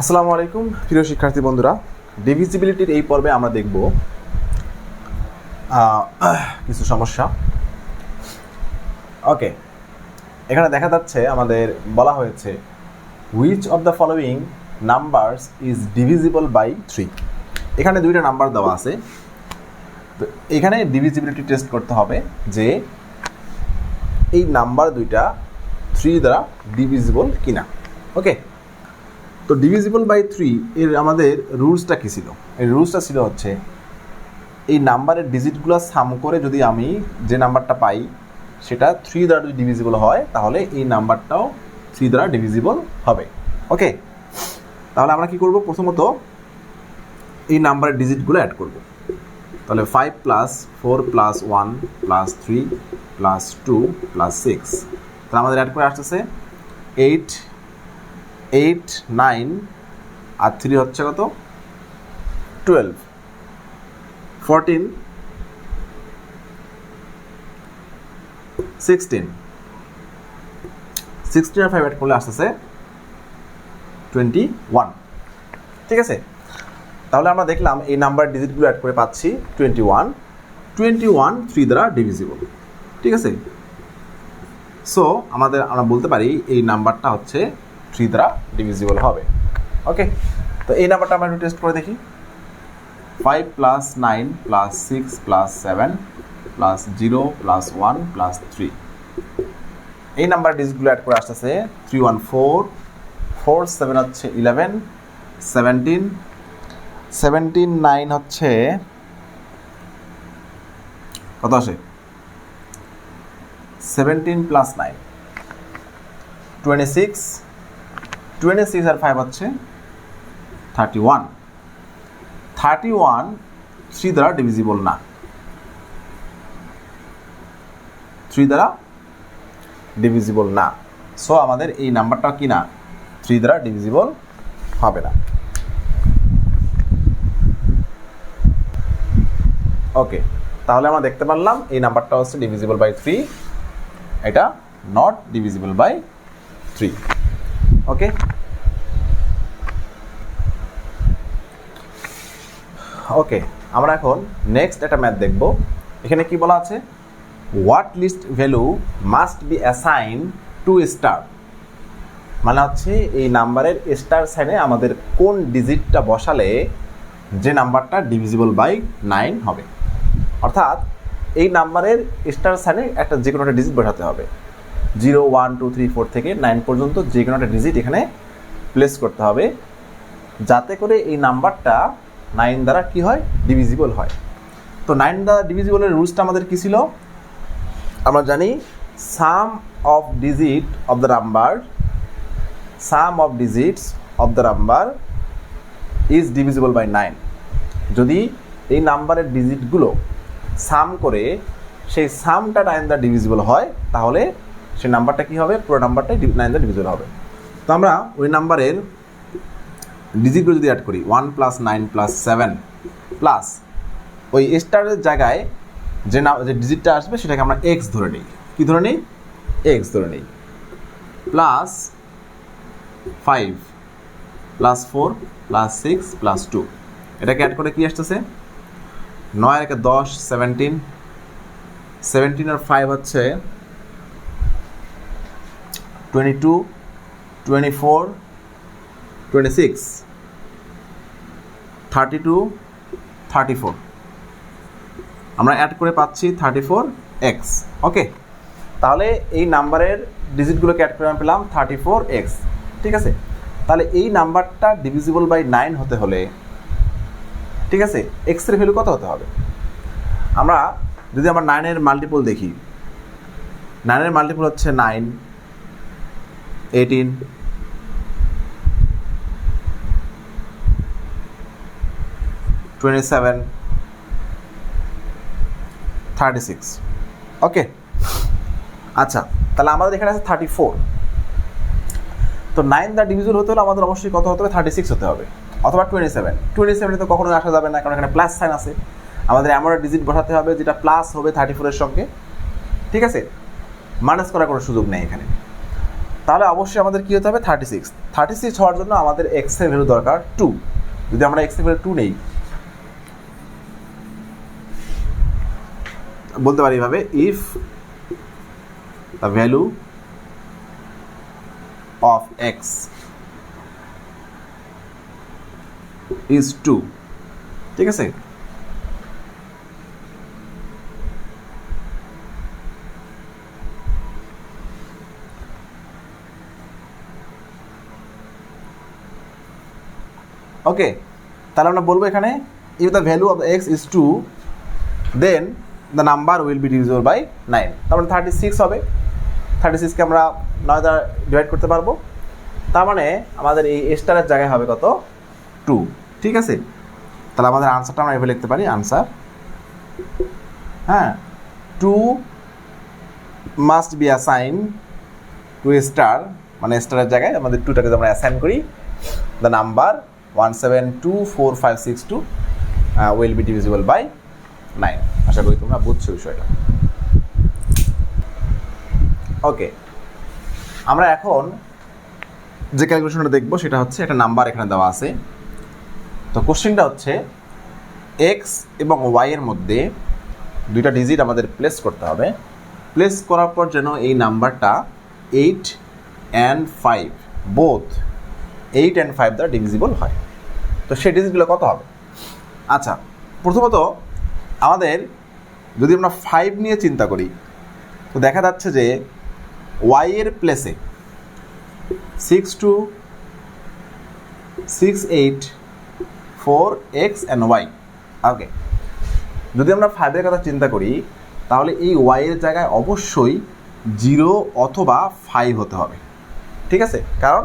আসসালামু আলাইকুম, প্রিয় শিক্ষার্থী বন্ধুরা। ডিভিজিবিলিটির এই পর্বে আমরা দেখব কিছু সমস্যা। ওকে এখানে দেখা যাচ্ছে, আমাদের বলা হয়েছে which of the following numbers is divisible by three এখানে দুইটা নাম্বার দেওয়া আছে। তো এখানে ডিভিজিবিলিটি টেস্ট করতে হবে যে, এই নাম্বার দুইটা থ্রি দ্বারা ডিভিজিবল কিনা। ওকে তো ডিভিজিবল বাই থ্রি এর আমাদের রুলসটা কী ছিল? এই রুলসটা ছিল হচ্ছে, এই নাম্বারের ডিজিটগুলো সাম করে যদি আমি যে নাম্বারটা পাই, সেটা থ্রি দ্বারা যদি ডিভিজিবল হয়, তাহলে এই নাম্বারটাও থ্রি দ্বারা ডিভিজিবল হবে। ওকে তাহলে আমরা কি করব? প্রথমত এই নাম্বারের ডিজিটগুলো অ্যাড করব। তাহলে five plus four plus one plus three plus two plus six তাহলে আমাদের অ্যাড করে আসতেছে এইট এইট, নাইন আর থ্রি হচ্ছে কত? টুয়েলভ। ফোরটিন। সিক্সটিন। সিক্সটিন আর ফাইভ অ্যাড করলে আসতেছে টোয়েন্টি ওয়ান ঠিক আছে? তাহলে আমরা দেখলাম এই নাম্বার ডিজিটগুলো অ্যাড করে পাচ্ছি twenty one twenty one three দ্বারা ডিভিজিবল ঠিক আছে? সো আমাদের, আমরা বলতে পারি এই নাম্বারটা হচ্ছে থ্রি দ্বারা ডিভিজিবল হবে। ওকে তো এই নাম্বারটা আমরা একটু টেস্ট করে দেখি। Five plus nine plus six plus seven plus zero plus one plus three এই নাম্বার ডিজিটগুলো অ্যাড করে আসতেছে three one four four seven হচ্ছে ইলেভেন সেভেন্টিন সেভেন্টিন নাইন হচ্ছে কত আসে? Seventeen plus nine twenty six twenty six আর five হচ্ছে thirty one thirty one three দ্বারা ডিভিজিবল না। থ্রি দ্বারা ডিভিজিবল না। সো আমাদের এই নাম্বারটা কি না? থ্রি দ্বারা ডিভিজিবল হবে না। ওকে তাহলে আমরা দেখতে পারলাম এই নাম্বারটা হচ্ছে ডিভিজিবল বাই থ্রি এটা not divisible by three okay okay আমরা এখন নেক্সট একটা ম্যাথ দেখব। এখানে কি বলা আছে? What least value must be assign to star মানে হচ্ছে এই নাম্বারের স্টার সাইনে আমাদের কোন ডিজিটটা বসালে যে নাম্বারটা ডিভিজিবল বাই নাইন হবে। অর্থাৎ এই নাম্বারের স্টার সাইনে একটা যে কোনো একটা ডিজিট বসাতে হবে। Zero one two three four থেকে নাইন পর্যন্ত যে কোনো একটা ডিজিট এখানে প্লেস করতে হবে। যাতে করে এই নাম্বারটা নাইন দ্বারা কি হয়? ডিভিজিবল হয়। তো নাইন দ্বারা ডিভিজিবলের রুলসটা আমাদের কী ছিল? আমরা জানি sum of digit of the number sum of digits of the number is divisible by nine যদি এই নাম্বারের ডিজিটগুলো সাম করে সেই সামটা নাইন দ্বারা ডিভিজিবল হয়, তাহলে সেই নাম্বারটা কী হবে? পুরো নাম্বারটাই নাইন দ্বারা ডিভিজিবল হবে। তো আমরা ওই নাম্বারের ডিজিটগুলো যদি অ্যাড করি one plus nine plus seven plus ওই স্টারের জায়গায় যে না যে ডিজিটটা আসবে, সেটাকে আমরা এক্স ধরে নিই। কী ধরে নিই? এক্স ধরে নিই। Plus five plus four plus six plus two এটাকে অ্যাড করে কি আসতেছে? নয় একে দশ সেভেন্টিন সেভেন্টিন আর ফাইভ হচ্ছে twenty two twenty four twenty six thirty two thirty four আমরা অ্যাড করে পাচ্ছি থার্টি ফোর এক্স ওকে তাহলে এই নাম্বারের ডিজিটগুলোকে অ্যাড করে আমি পেলাম থার্টি ফোর এক্স ঠিক আছে? তাহলে এই নাম্বারটা ডিভিজিবল বাই নাইন হতে হলে, ঠিক আছে? এক্সের ভ্যালু কত হতে হবে? আমরা যদি আমরা নাইনের মাল্টিপল দেখি নাইনের মাল্টিপল হচ্ছে nine eighteen twenty seven thirty six okay আচ্ছা তাহলে আমাদের এখানে আছে থার্টি ফোর তো নাইন দ্য ডিভিজন হতে হলে আমাদের অবশ্যই কত হতে হবে? থার্টি সিক্স হতে হবে। অথবা টোয়েন্টি সেভেন টোয়েন্টি সেভেনে তো কখনোই আসা যাবে না, কারণ এখানে প্লাস সাইন আছে। আমাদের এমন একটা ডিজিট বসাতে হবে যেটা প্লাস হবে থার্টি ফোরের সঙ্গে। ঠিক আছে? মাইনাস করার কোনো সুযোগ নেই এখানে। তাহলে অবশ্যই আমাদের কী হতে হবে? থার্টি সিক্স থার্টি সিক্স হওয়ার জন্য আমাদের এক্সের ভ্যালু দরকার টু যদি আমরা এক্সের ভ্যালু টু নেই, বলতে পারি এভাবে if the value of x is two ঠিক আছে? ওকে তাহলে আমরা বলব এখানে if the value of x is two then the number will be divisible by nine তারপরে থার্টি সিক্স হবে। থার্টি সিক্সকে আমরা নয় দ্বারা ডিভাইড করতে পারব। তার মানে আমাদের এই স্টারের জায়গায় হবে কত? টু ঠিক আছে? তাহলে আমাদের আনসারটা আমরা এভাবে লিখতে পারি আনসার হ্যাঁ two must be assign to star মানে স্টারের জায়গায় আমাদের টুটাকে আমরা অ্যাসাইন করি the number one seven two four five six two will be divisible by nine আশা করি তোমরা বুঝছ বিষয়টা। ওকে আমরা এখন যে ক্যালকুলেশনটা দেখব সেটা হচ্ছে একটা নাম্বার এখানে দেওয়া আছে। তো কোশ্চেনটা হচ্ছে এক্স এবং ওয়াই এর মধ্যে দুইটা ডিজিট আমাদের প্লেস করতে হবে। প্লেস করার পর যেন এই নাম্বারটা eight and five both eight and five দ্বারা ডিভিজিবল হয়। তো সেই ডিজিটগুলো কত হবে? আচ্ছা প্রথমত আমাদের যদি আমরা ফাইভ নিয়ে চিন্তা করি, তো দেখা যাচ্ছে যে ওয়াই এর প্লেসে six two six eight four X and Y okay যদি আমরা ফাইভের কথা চিন্তা করি, তাহলে এই ওয়াই এর জায়গায় অবশ্যই জিরো অথবা ফাইভ হতে হবে, ঠিক আছে? কারণ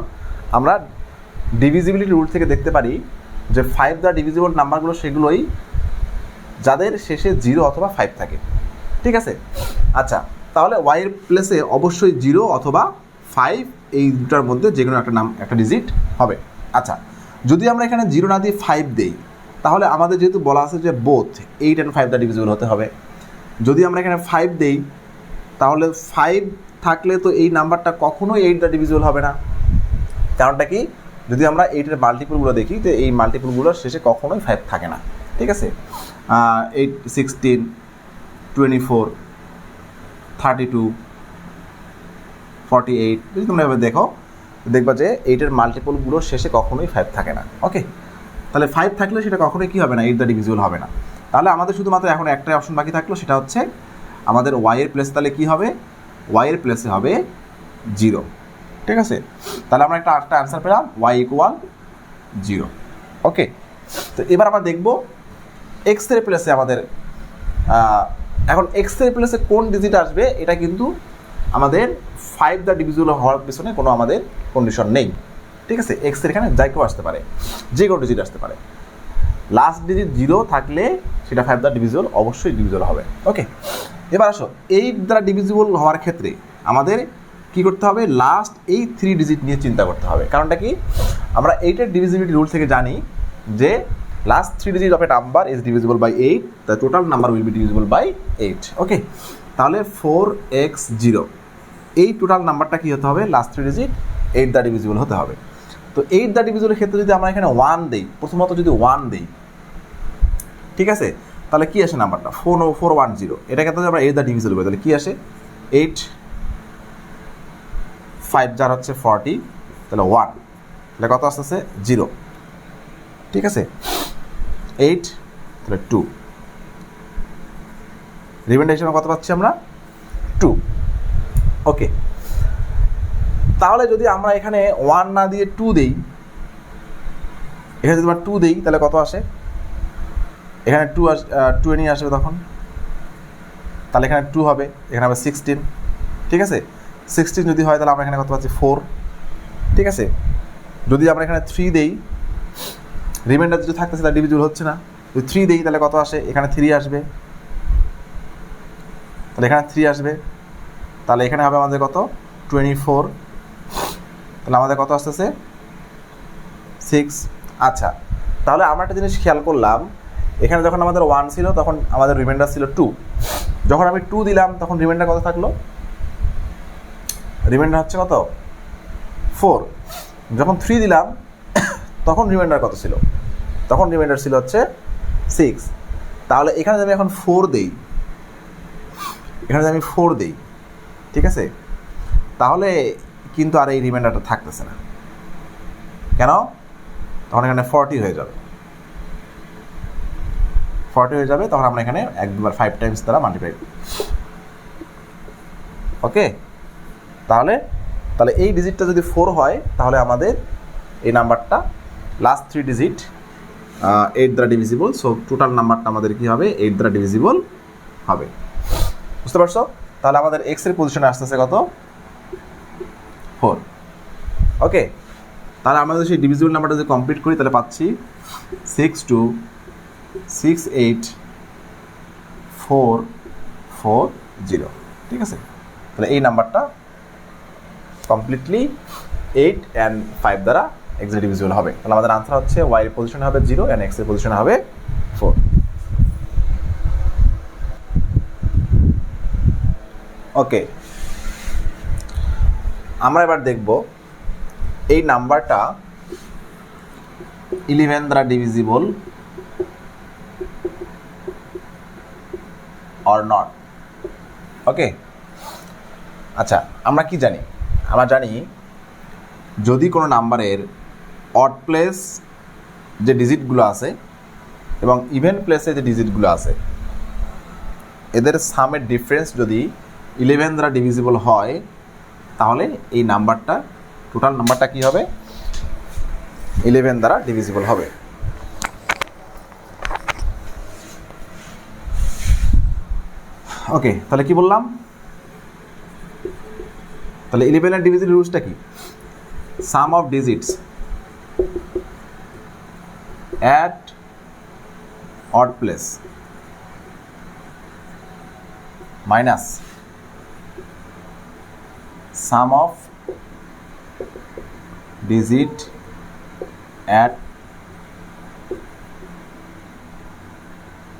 আমরা ডিভিজিবিলিটি রুল থেকে দেখতে পারি যে ফাইভ দ্য ডিভিজিবল নাম্বারগুলো সেগুলোই যাদের শেষে জিরো অথবা ফাইভ থাকে। ঠিক আছে? আচ্ছা তাহলে ওয়াইয়ের প্লেসে অবশ্যই জিরো অথবা ফাইভ এই দুটার মধ্যে যে কোনো একটা নাম, একটা ডিজিট হবে। আচ্ছা যদি আমরা এখানে জিরো না দিয়ে ফাইভ দেই, তাহলে আমাদের যেহেতু বলা আছে যে both eight and five the divisible হতে হবে। যদি আমরা এখানে ফাইভ দেই, তাহলে ফাইভ থাকলে তো এই নাম্বারটা কখনোই এইট দ্য ডিভিজিবল হবে না। কারণটা কি? যদি আমরা এইটের মাল্টিপুলগুলো দেখি যে এই মাল্টিপুলগুলোর শেষে কখনোই ফাইভ থাকে না। ঠিক আছে? Eight sixteen twenty four thirty two forty eight যদি তোমরা এভাবে দেখো, দেখবা যে এইটের মাল্টিপলগুলোর শেষে কখনোই ফাইভ থাকে না। ওকে তাহলে ফাইভ থাকলে সেটা কখনোই কী হবে না? এইট দ্য ডিভিজিবল হবে না। তাহলে আমাদের শুধুমাত্র এখন একটাই অপশন বাকি থাকল, সেটা হচ্ছে আমাদের ওয়াইয়ের প্লেস তাহলে কী হবে? ওয়াইয়ের প্লেসে হবে জিরো ঠিক আছে? তাহলে আমরা একটা আটটা অ্যান্সার পেলাম ওয়াই ইকুয়াল জিরো ওকে তো এবার আমরা দেখব এক্সের প্লেসে আমাদের এখন এক্সের প্লেসে কোন ডিজিট আসবে, এটা কিন্তু আমাদের ফাইভ দ্য ডিভিজিবল হওয়ার পিছনে কোনো আমাদের কন্ডিশন নেই। ঠিক আছে? এক্সের এখানে যাই কেউ আসতে পারে, যে কোনো ডিজিট আসতে পারে। লাস্ট ডিজিট জিরো থাকলে সেটা ফাইভ দ্য ডিভিজিবল অবশ্যই ডিভিজিবল হবে। ওকে এবার আসো এইট দ্বারা ডিভিজিবল হওয়ার ক্ষেত্রে আমাদের কি করতে হবে? লাস্ট এই থ্রি ডিজিট নিয়ে চিন্তা করতে হবে। কারণটা কি? আমরা এইটের ডিভিজিবিলিটি রুল থেকে জানি যে last three digit of a number is divisible by eight the total number will be divisible by eight okay তাহলে ফোর এক্স জিরো এই টোটাল নাম্বারটা কী হতে হবে? Last three digit eight the divisible হতে হবে। তো এইট দ্য ডিভিজিবলের ক্ষেত্রে যদি আমরা এখানে ওয়ান দিই, প্রথমত যদি ওয়ান দিই, ঠিক আছে? তাহলে কী আসে নাম্বারটা ফোর ফোর ওয়ান জিরো এটা ক্ষেত্রে আমরা এইট দ্য ডিভিজিবল তাহলে কী আসে? এইট ফাইভ যার হচ্ছে ফর্টি তাহলে ওয়ান তাহলে কত আসতেছে? জিরো ঠিক আছে? এইট তাহলে টু রিমাইন্ডার হিসেবে কত পাচ্ছি আমরা? টু ওকে তাহলে যদি আমরা এখানে ওয়ান না দিয়ে টু দেই, এখানে যদি আমরা টু দেই, তাহলে কত আসে? এখানে টু আস টোয়েন্টি আসবে তখন। তাহলে এখানে টু হবে, এখানে হবে সিক্সটিন ঠিক আছে? সিক্সটিন যদি হয়, তাহলে আমরা এখানে কত পাচ্ছি? ফোর ঠিক আছে? যদি আমরা এখানে থ্রি দেই রিমাইন্ডার যদি থাকতেছে, তাহলে ডিভিজিবল হচ্ছে না। যদি থ্রি দেই, তাহলে কত আসে? এখানে থ্রি আসবে। তাহলে এখানে থ্রি আসবে। তাহলে এখানে হবে আমাদের কত? টোয়েন্টি ফোর তাহলে আমাদের কত আসতেছে? সিক্স আচ্ছা তাহলে আমরা একটা জিনিস খেয়াল করলাম। এখানে যখন আমাদের ওয়ান ছিল, তখন আমাদের রিমাইন্ডার ছিল টু যখন আমি টু দিলাম, তখন রিমাইন্ডার কত থাকল? রিমাইন্ডার হচ্ছে কত? ফোর যখন থ্রি দিলাম, তখন রিমাইন্ডার কত ছিল? তখন রিমাইন্ডার ছিল হচ্ছে সিক্স তাহলে এখানে আমি এখন ফোর দেই, এখানে আমি ফোর দিই, ঠিক আছে? তাহলে কিন্তু আর এই রিমাইন্ডারটা থাকতেছে না। কেন? তখন এখানে ফর্টি হয়ে যাবে। ফর্টি হয়ে যাবে, তখন আমরা এখানে এক, দুবার ফাইভ টাইমস দ্বারা মাল্টিপ্লাই ওকে তাহলে তাহলে এই ডিজিটটা যদি ফোর হয়, তাহলে আমাদের এই নাম্বারটা লাস্ট থ্রি ডিজিট এইট দ্বারা ডিভিজিবল সো টোটাল নাম্বারটা আমাদের কী হবে? এইট দ্বারা ডিভিজিবল হবে। বুঝতে পারছ? তাহলে আমাদের এক্সের পজিশনে আসতেছে কত? ফোর ওকে তাহলে আমাদের সেই ডিভিজিবল নাম্বারটা যদি কমপ্লিট করি, তাহলে পাচ্ছি six two six eight four four zero ঠিক আছে? তাহলে এই নাম্বারটা কমপ্লিটলি এইট অ্যান্ড ফাইভ দ্বারা এক্স ডিভিজিবল হবে। তাহলে আমাদের আনসার হচ্ছে ওয়াই এর পজিশন হবে জিরো অ্যান্ড এক্সের পজিশন হবে ফোর ওকে আমরা এবার দেখব এই নাম্বারটা ইলেভেন দ্বারা ডিভিজিবল অর নট ওকে আচ্ছা আমরা কি জানি? আমরা জানি যদি কোনো নাম্বারের অড প্লেস যে ডিজিটগুলো আছে এবং ইভেন প্লেসে যে ডিজিটগুলো আছে, এদের সামের ডিফারেন্স যদি ইলেভেন দ্বারা ডিভিজিবল হয়, তাহলে এই নাম্বারটা টোটাল নাম্বারটা কি হবে? ইলেভেন দ্বারা ডিভিজিবল হবে। ওকে তাহলে কি বললাম? তাহলে ইলেভেনের ডিভিজিট রুলসটা কি? Sum of digits at odd place minus sum of digit at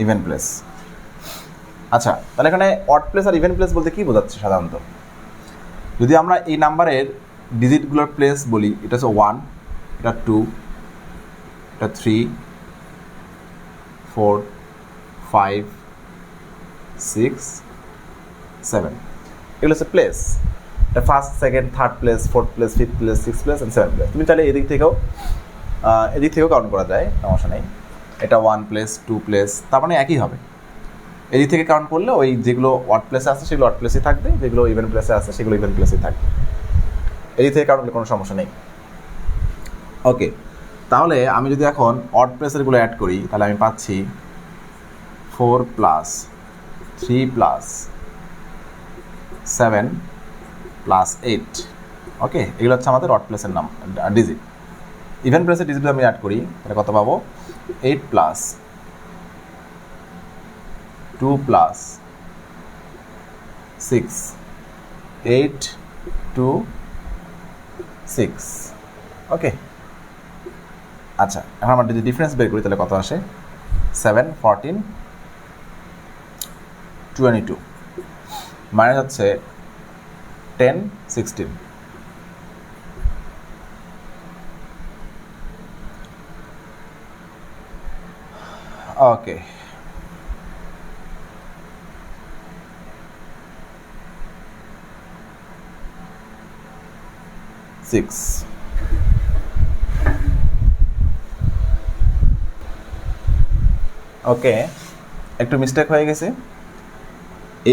even place আচ্ছা তাহলে এখানে অড প্লেস আর ইভেন প্লেস বলতে কি বোঝাচ্ছে সাধারণত? যদি আমরা এই নাম্বারের ডিজিটগুলোর প্লেস বলি, এটা হচ্ছে ওয়ান এটা টু এটা three four five six seven এগুলো হচ্ছে প্লেস এটা first second third place fourth place fifth place six place and seven place তুমি চাইলে এদিক থেকেও এদিক থেকেও কাউন্ট করা যায়, সমস্যা নেই। এটা ওয়ান প্লেস টু প্লেস তার মানে একই হবে। এদিক থেকে কাউন্ট করলে ওই যেগুলো ওয়ার্ড প্লেসে আছে সেগুলো ওয়ার্ড প্লেসে থাকবে, যেগুলো ইভেন্ট প্লেসে আছে সেগুলো ইভেন্ট প্লেসে থাকবে। এদিক থেকে কাউন্ট করলে কোনো সমস্যা নেই। ওকে তাহলে আমি যদি এখন অড প্লেসেরগুলো অ্যাড করি, তাহলে আমি পাচ্ছি four plus three plus seven plus eight okay এগুলো হচ্ছে আমাদের অড প্লেসের নাম ডিজিট ইভেন প্লেসের ডিজিট আমি অ্যাড করি, তাহলে কত পাবো? Eight plus two plus six, eight two six. Okay. আচ্ছা এখন আমরা যদি ডিফারেন্স বের করি তাহলে কত আসে? Seven, fourteen, twenty two. Minus হচ্ছে ten, sixteen. Okay. Six okay একটু মিস্টেক হয়ে গেছে।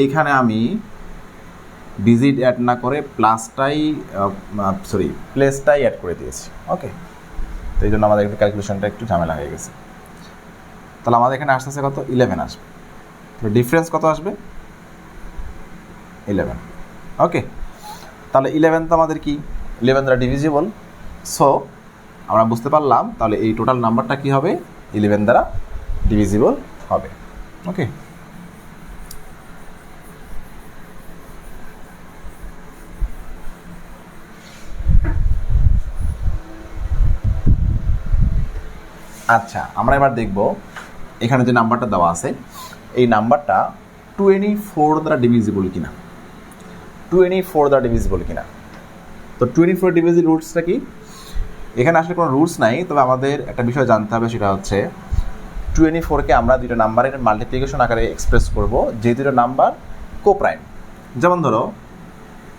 এইখানে আমি ডিজিট অ্যাড না করে প্লাসটাই সরি প্লেসটাই অ্যাড করে দিয়েছি। ওকে তো এই জন্য আমাদের একটু ক্যালকুলেশনটা একটু ঝামেলা হয়ে গেছে। তাহলে আমাদের এখানে আসতে আসতে কত? ইলেভেন আসবে। তো ডিফারেন্স কত আসবে? ইলেভেন ওকে তাহলে ইলেভেন তো আমাদের কি? ইলেভেন দ্বারা ডিভিজিবল সো আমরা বুঝতে পারলাম, তাহলে এই টোটাল নাম্বারটা কি হবে? ইলেভেন দ্বারা ডিভিজিবল হবে। ওকে আচ্ছা আমরা এবার দেখব, এখানে যে নাম্বারটা দেওয়া আছে, এই নাম্বারটা টোয়েন্টি ফোর দ্বারা ডিভিজিবল কিনা? টোয়েন্টি ফোর দ্বারা ডিভিজিবল কিনা? তো টোয়েন্টি ফোর ডিভিজি রুটসটা কি? এখানে আসলে কোনো রুটস নাই, তবে আমাদের একটা বিষয় জানতে হবে, সেটা হচ্ছে টোয়েন্টি ফোরকে আমরা দুটো নাম্বারের মাল্টিপ্লিকেশন আকারে এক্সপ্রেস করব, যে দুটো নাম্বার কোপ্রাইম যেমন ধরো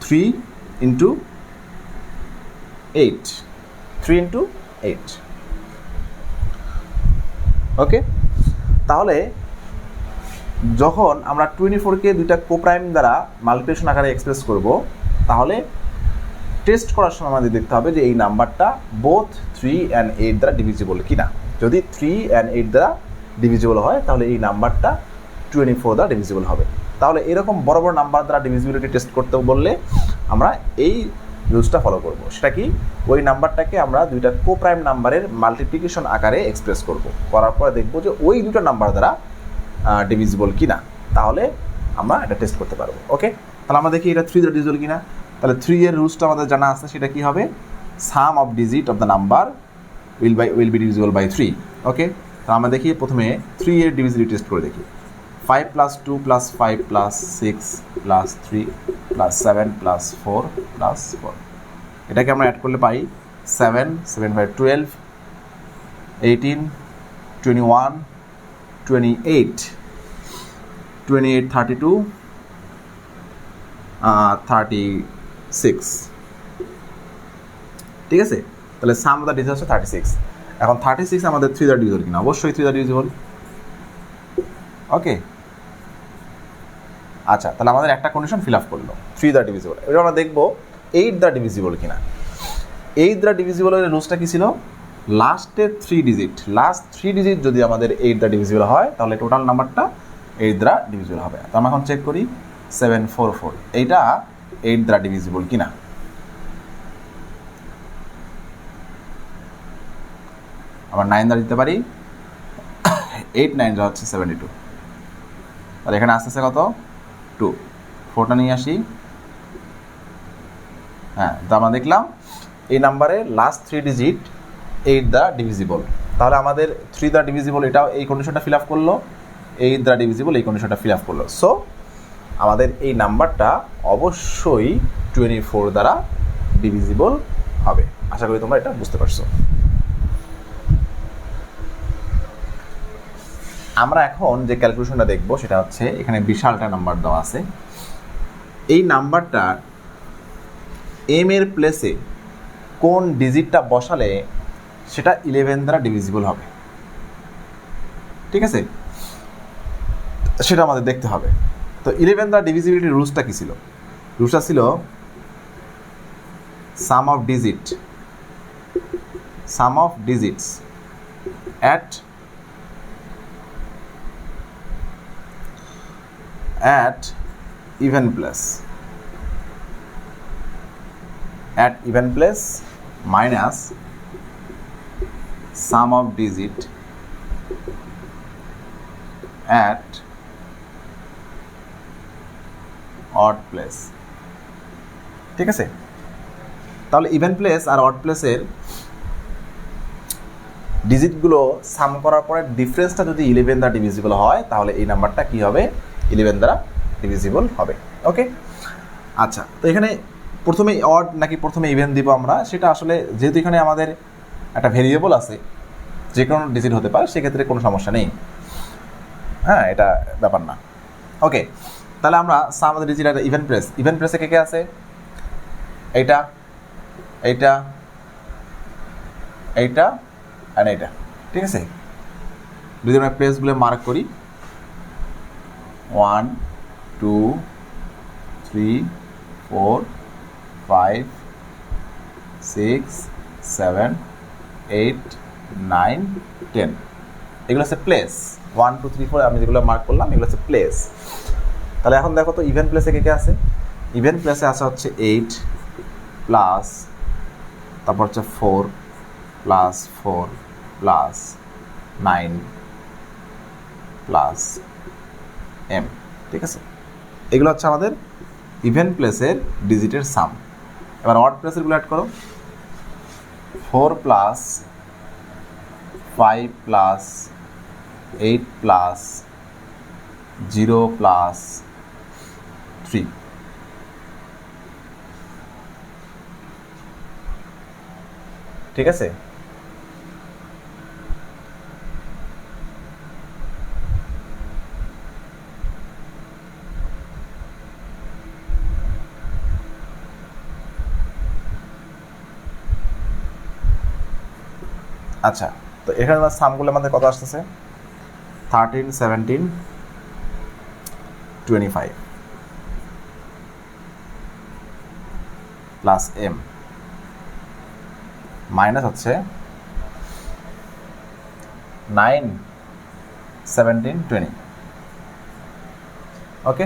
three into eight three into eight okay তাহলে, যখন আমরা টোয়েন্টি ফোরকে দুইটা কোপ্রাইম দ্বারা মাল্টিপ্লিকেশন আকারে এক্সপ্রেস করব, তাহলে টেস্ট করার সময় আমাদের দেখতে হবে যে এই নাম্বারটা বোথ থ্রি অ্যান্ড এইট দ্বারা ডিভিজিবল কিনা। যদি থ্রি অ্যান্ড এইট দ্বারা ডিভিজিবল হয়, তাহলে এই নাম্বারটা টোয়েন্টি ফোর দ্বারা ডিভিজিবল হবে। তাহলে এরকম বড় বড় নাম্বার দ্বারা ডিভিজিবিলিটি টেস্ট করতে বললে আমরা এই রুলসটা ফলো করব। সেটা কি? ওই নাম্বারটাকে আমরা দুইটা কো প্রাইম নাম্বারের মাল্টিপ্লিকেশন আকারে এক্সপ্রেস করব। করার পরে দেখব যে ওই দুটো নাম্বার দ্বারা ডিভিজিবল কিনা। তাহলে আমরা এটা টেস্ট করতে পারব। ওকে তাহলে আমরা দেখি এটা থ্রি দ্বারা ডিভিজিবল কিনা। তাহলে থ্রি এর রুলসটা আমাদের জানা আছে, সেটা কি হবে? Sum of digit of the number will by will be divisible by three okay তাহলে আমরা দেখি প্রথমে থ্রি এর ডিভিজিবিলিটি টেস্ট করে দেখি। Five plus two plus five plus six plus three plus seven plus four plus four এটাকে আমরা add করলে পাই seven seven by twelve eighteen twenty one twenty eight twenty eight thirty two thirty six ঠিক আছে? তাহলে sum the digit হচ্ছে thirty six এখন thirty six আমাদের three the divisible কিনা? অবশ্যই থ্রি দ্য ডিভিজিবল ওকে আচ্ছা তাহলে আমাদের একটা কন্ডিশন ফিল আপ করল। থ্রি দ্য ডিভিজিবল এবার আমরা দেখব এইট দ্য ডিভিজিবল কিনা। এইট দ্য ডিভিজিবলের রুলসটা কি ছিল? লাস্টের three digit last three digit যদি আমাদের এইট দ্য ডিভিজিবল হয়, তাহলে টোটাল নাম্বারটা এইট দ্বারা ডিভিজিবল হবে। তো আমরা এখন চেক করি। সেভেন ফোর ফোর এইটা এইট দ্বারা ডিভিজিবল কিনা? আবার নাইন দ্বারা দিতে পারি। এইট নাইন যা হচ্ছে সেভেন্টি টু তাহলে এখানে আসতেছে কত? টু ফোরটা নিয়ে আসি। হ্যাঁ তো আমরা দেখলাম এই নাম্বারে last three digit eight the divisible তাহলে আমাদের থ্রি দ্য ডিভিজিবল এটাও এই কন্ডিশনটা ফিল আপ করল। এইট দ্য ডিভিজিবল এই কন্ডিশনটা ফিল আপ করল। সো আমাদের এই নাম্বারটা অবশ্যই টোয়েন্টি ফোর দ্বারা ডিভিজিবল হবে। আশা করি তোমরা এটা বুঝতে পারছ। আমরা এখন যে ক্যালকুলেশনটা দেখব, সেটা হচ্ছে এখানে বিশালটা নাম্বার দেওয়া আছে। এই নাম্বারটা এম এর প্লেসে কোন ডিজিটটা বসালে সেটা ইলেভেন দ্বারা ডিভিজিবল হবে। ঠিক আছে? সেটা আমাদের দেখতে হবে। তো ইলেভেন দ্বারা ডিভিজিবিলিটি রুলসটা কী ছিল? রুলসটা ছিল sum of digit sum of digits at at even place at even place minus sum of digit at odd place. ঠিক আছে? তাহলে ইভেন প্লেস আর অড প্লেসের ডিজিটগুলো সাম করার পরে ডিফারেন্সটা যদি ইলেভেন দ্বারা ডিভিজিবল হয়, তাহলে এই নাম্বারটা কী হবে? ইলেভেন দ্বারা ডিভিজিবল হবে। ওকে আচ্ছা তো এখানে প্রথমে অড নাকি প্রথমে ইভেন দিব আমরা, সেটা আসলে যেহেতু এখানে আমাদের একটা ভেরিয়েবল আছে যে কোনো ডিজিট হতে পারে, সেক্ষেত্রে কোনো সমস্যা নেই। হ্যাঁ এটা ব্যাপার না। ওকে তাহলে আমরা আমাদের ডিজিট একটা ইভেন প্রেস ইভেন্ট প্রেসে কে কে আছে? এইটা এইটা এইটা অ্যান্ড এইটা। ঠিক আছে? যদি আমরা প্লেসগুলো মার্ক করি one two three four five six seven eight nine ten এগুলো হচ্ছে place one two three four আমি যেগুলো মার্ক করলাম, এগুলো হচ্ছে প্লেস তাহলে এখন দেখো তো ইভেন্ট প্লেসে কে কে আছে? ইভেন্ট প্লেসে আসা হচ্ছে এইট প্লাস তারপর হচ্ছে four plus four plus nine plus M ঠিক আছে? এগুলো হচ্ছে আমাদের ইভেন্ট প্লেসের ডিজিটের সাম এবার অড প্লেসেরগুলো অ্যাড করো। Four plus five plus eight plus zero plus three ঠিক আছে? আচ্ছা তো এখানে সামগুলো আমাদের কত আসতেছে? Thirteen seventeen twenty five plus M minus হচ্ছে নাইন সেভেন্টিন টোয়েন্টি ওকে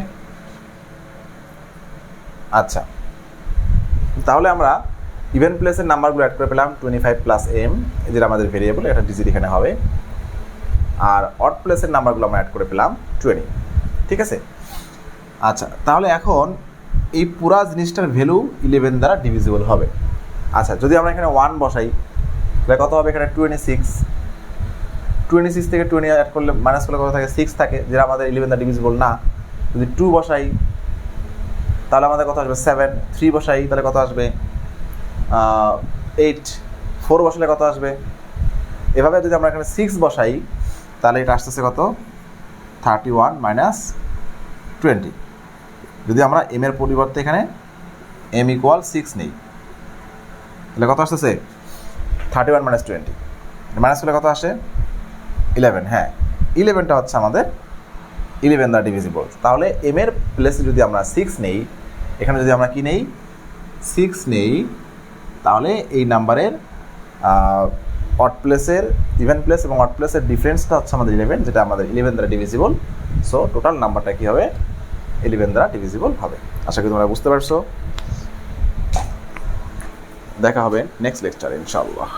আচ্ছা। তাহলে আমরা ইভেন প্লেসের নাম্বারগুলো অ্যাড করে পেলাম টোয়েন্টি ফাইভ প্লাস এম যেটা আমাদের ভেরিয়েবল এটা ডিজিট এখানে হবে। আর অট প্লেসের নাম্বারগুলো আমরা অ্যাড করে পেলাম টোয়েন্টি ঠিক আছে? আচ্ছা তাহলে এখন এই পুরা জিনিসটার ভ্যালু ইলেভেন দ্বারা ডিভিজিবল হবে। আচ্ছা যদি আমরা এখানে ওয়ান বসাই, তাহলে কত হবে এখানে? টোয়েন্টি সিক্স টোয়েন্টি সিক্স থেকে টোয়েন্টি অ্যাড করলে মাইনাস করলে কত থাকে? সিক্স থাকে, যেটা আমাদের ইলেভেন দ্বারা ডিভিজিবল না। যদি টু বসাই, তাহলে আমাদের কত আসবে? সেভেন থ্রি বসাই, তাহলে কত আসবে? এইট ফোর বসালে কত আসবে? এভাবে যদি আমরা এখানে সিক্স বসাই, তাহলে এটা আসতেছে কত? থার্টি ওয়ান মাইনাস টোয়েন্টি যদি আমরা এম এর পরিবর্তে এখানে এম ইকুয়াল সিক্স নেই, তাহলে কত আসতেছে? Thirty one minus twenty minus করলে কত আসে? ইলেভেন হ্যাঁ। ইলেভেনটা হচ্ছে আমাদের ইলেভেন দ্য ডিভিজিবল তাহলে এম এর প্লেসে যদি আমরা সিক্স নেই, এখানে যদি আমরা কি নেই? সিক্স নেই, তাহলে এই নাম্বারের অট প্লেসের ইভেন প্লেস এবং অট প্লেসের ডিফারেন্সটা হচ্ছে আমাদের ইলেভেন যেটা আমাদের ইলেভেন দ্বারা ডিভিজিবল সো টোটাল নাম্বারটা কী হবে? ইলেভেন দ্বারা ডিভিজিবল হবে। আশা করি তোমরা বুঝতে পারছ। দেখা হবে নেক্সট লেকচারে ইনশাআল্লাহ।